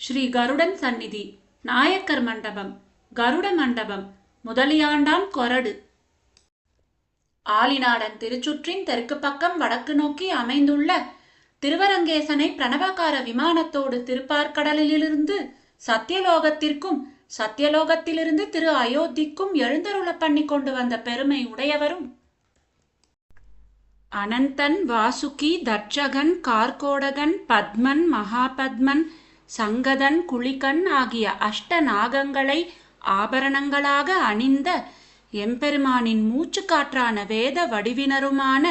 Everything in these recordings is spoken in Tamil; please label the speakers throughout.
Speaker 1: ஸ்ரீ கருடன் சந்நிதி நாயக்கர் மண்டபம் கருட மண்டபம் முதலியாண்டான் கொரடு ஆலிநாடன் திருச்சுற்றின் தெற்கு பக்கம் வடக்கு நோக்கி அமைந்துள்ள திருவரங்கேசனை பிரணவகார விமானத்தோடு திருப்பார்கடலிலிருந்து சத்தியலோகத்திற்கும் சத்தியலோகத்திலிருந்து திரு அயோத்திக்கும் எழுந்தருள பண்ணி கொண்டு வந்த பெருமை உடையவரும். அனந்தன் வாசுகி தட்சகன் கார்கோடகன் பத்மன் மகாபத்மன் சங்கதன் குளிகன் ஆகிய அஷ்ட நாகங்களை ஆபரணங்களாக அணிந்த எம்பெருமானின் மூச்சுக்காற்றான வேத வடிவினருமான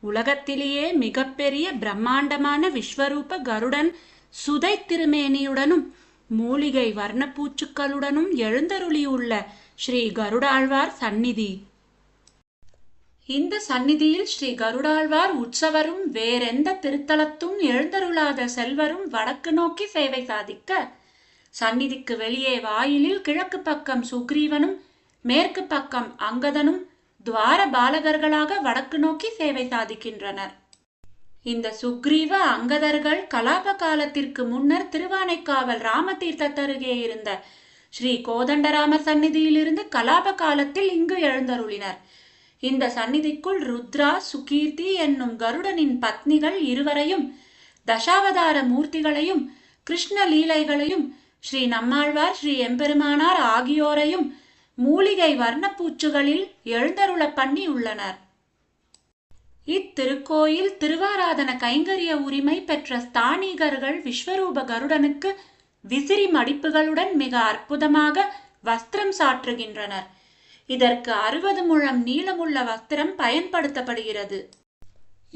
Speaker 1: உலகத்திலேயே மிகப்பெரிய பிரம்மாண்டமான விஸ்வரூப கருடன் சுதை திருமேனியுடனும் மூலிகை வர்ணப்பூச்சுக்களுடனும் எழுந்தருளியுள்ள ஸ்ரீ கருடாழ்வார் சந்நிதி. இந்த சந்நிதியில் ஸ்ரீ கருடாழ்வார் உற்சவரும் வேறெந்த திருத்தலத்தும் எழுந்தருளாத செல்வரும் வடக்கு நோக்கி சேவை சாதிக்க சந்நிதிக்கு வெளியே வாயிலில் கிழக்கு பக்கம் சுக்ரீவனும் மேற்கு பக்கம் அங்கதனும் துவார பாலகர்களாக வடக்கு நோக்கி சேவை சாதிக்கின்றனர். இந்த சுக்ரீவ அங்கதர்கள் கலாப காலத்திற்கு முன்னர் திருவானைக்காவல் ராமதீர்த்தத்தருகே இருந்த ஸ்ரீ கோதண்டராமர் சந்நிதியிலிருந்து கலாப காலத்தில் இங்கு எழுந்தருளினர். இந்த சந்நிதிக்குள் ருத்ரா சுகீர்த்தி என்னும் கருடனின் பத்னிகள் இருவரையும் தசாவதார மூர்த்திகளையும் கிருஷ்ண லீலைகளையும் ஸ்ரீ நம்மாழ்வார் ஸ்ரீ எம்பெருமானார் ஆகியோரையும் மூலிகை வர்ணப்பூச்சுகளில் எழுந்தருள பண்ணி உள்ளனர். இத்திருக்கோயில் திருவாராதன கைங்கரிய உரிமை பெற்ற ஸ்தானிகர்கள் விஸ்வரூப கருடனுக்கு விசிறி மடிப்புகளுடன் மிக அற்புதமாக வஸ்திரம் சாற்றுகின்றனர். இதற்கு அறுபது முழம் நீளமுள்ள வஸ்திரம் பயன்படுத்தப்படுகிறது.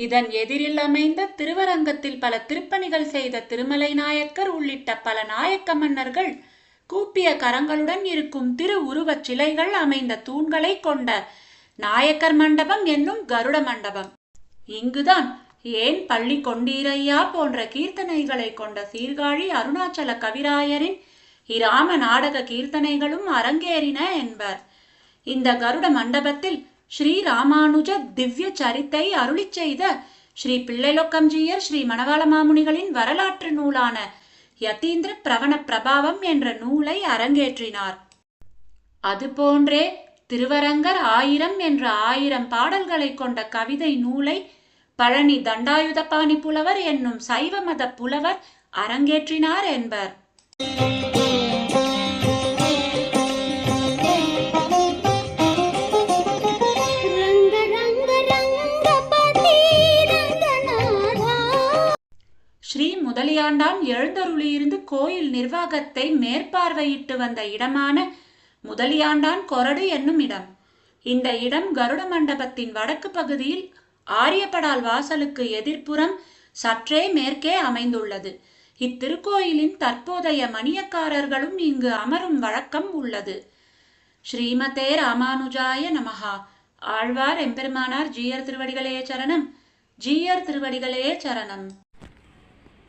Speaker 1: இதன் எதிரில் அமைந்த திருவரங்கத்தில் பல திருப்பணிகள் செய்த திருமலை நாயக்கர் உள்ளிட்ட பல நாயக்க மன்னர்கள் கூப்பிய கரங்களுடன் இருக்கும் திரு உருவச் சிலைகள் அமைந்த தூண்களை கொண்ட நாயக்கர் மண்டபம் என்னும் கருட மண்டபம். இங்குதான் ஏன் பள்ளி கொண்டீரையா போன்ற கீர்த்தனைகளை கொண்ட சீர்காழி அருணாச்சல கவிராயரின் இராம நாடக கீர்த்தனைகளும் அரங்கேறின என்பர். இந்த கருட மண்டபத்தில் ஸ்ரீ ராமானுஜ திவ்ய சரித்தை அருளிச் செய்த ஸ்ரீ பிள்ளைலொக்கம்ஜியர் ஸ்ரீ மணவாள மாமுனிகளின் வரலாற்று நூலான யதீந்திர பிரவண பிரபாவம் என்ற நூலை அரங்கேற்றினார். அதுபோன்றே திருவரங்கர் ஆயிரம் என்ற ஆயிரம் பாடல்களை கொண்ட கவிதை நூலை பழனி தண்டாயுதபாணி புலவர் என்னும் சைவ மத புலவர் அரங்கேற்றினார் என்பர். முதலியாண்டான் எழுந்தருளியிருந்து கோயில் நிர்வாகத்தை மேற்பார்வையிட்டு வந்த இடமான முதலியாண்டான் கொரடு என்னும் இடம். இந்த இடம் கருட மண்டபத்தின் வடக்கு பகுதியில் ஆரியப்படால் வாசலுக்கு எதிர்ப்புறம் சற்றே மேற்கே அமைந்துள்ளது. இத்திருக்கோயிலின் தற்போதைய மணியக்காரர்களும் இங்கு அமரும் வழக்கம் உள்ளது. ஸ்ரீமதே ராமானுஜாய நமஹா. ஆழ்வார் எம்பெருமானார் ஜீயர் திருவடிகளே சரணம். ஜீயர் திருவடிகளே சரணம்.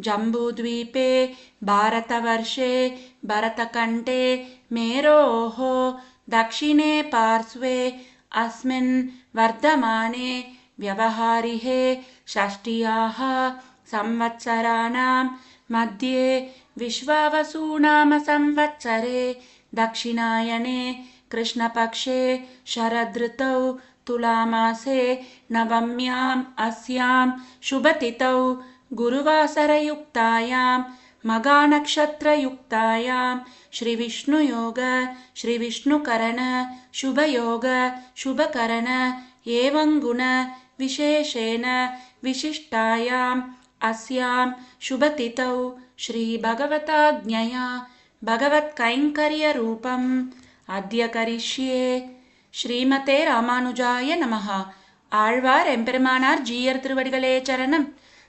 Speaker 1: जम्बूद्वीपे भारतवर्षे भरतकण्ठे मेरोः दक्षिणे पार्श्वे अस्मिन् वर्धमाने व्यवहारिहे षष्ट्याः संवत्सराणां मध्ये विश्वावसुनाम संवत्सरे दक्षिणायने कृष्णपक्षे शरदृतौ तुलामासे नवम्याम् अस्यां शुभतिथौ गुरुवासरयुक्तायां मगानक्षत्रयुक्तायां श्रीविष्णुयोग श्रीविष्णुकरण शुभयोग शुभकरण एवं गुण विशेषेण विशिष्टायाम् अस्यां शुभतिथौ श्रीभगवताज्ञया भगवत्कैङ्कर्यरूपम् अद्य करिष्ये ஸ்ரீமதே ராமானுஜாய நமஹ ஆழ்வார் எம்பெருமானார் ஜீயர் திருவடிகளே சரணம்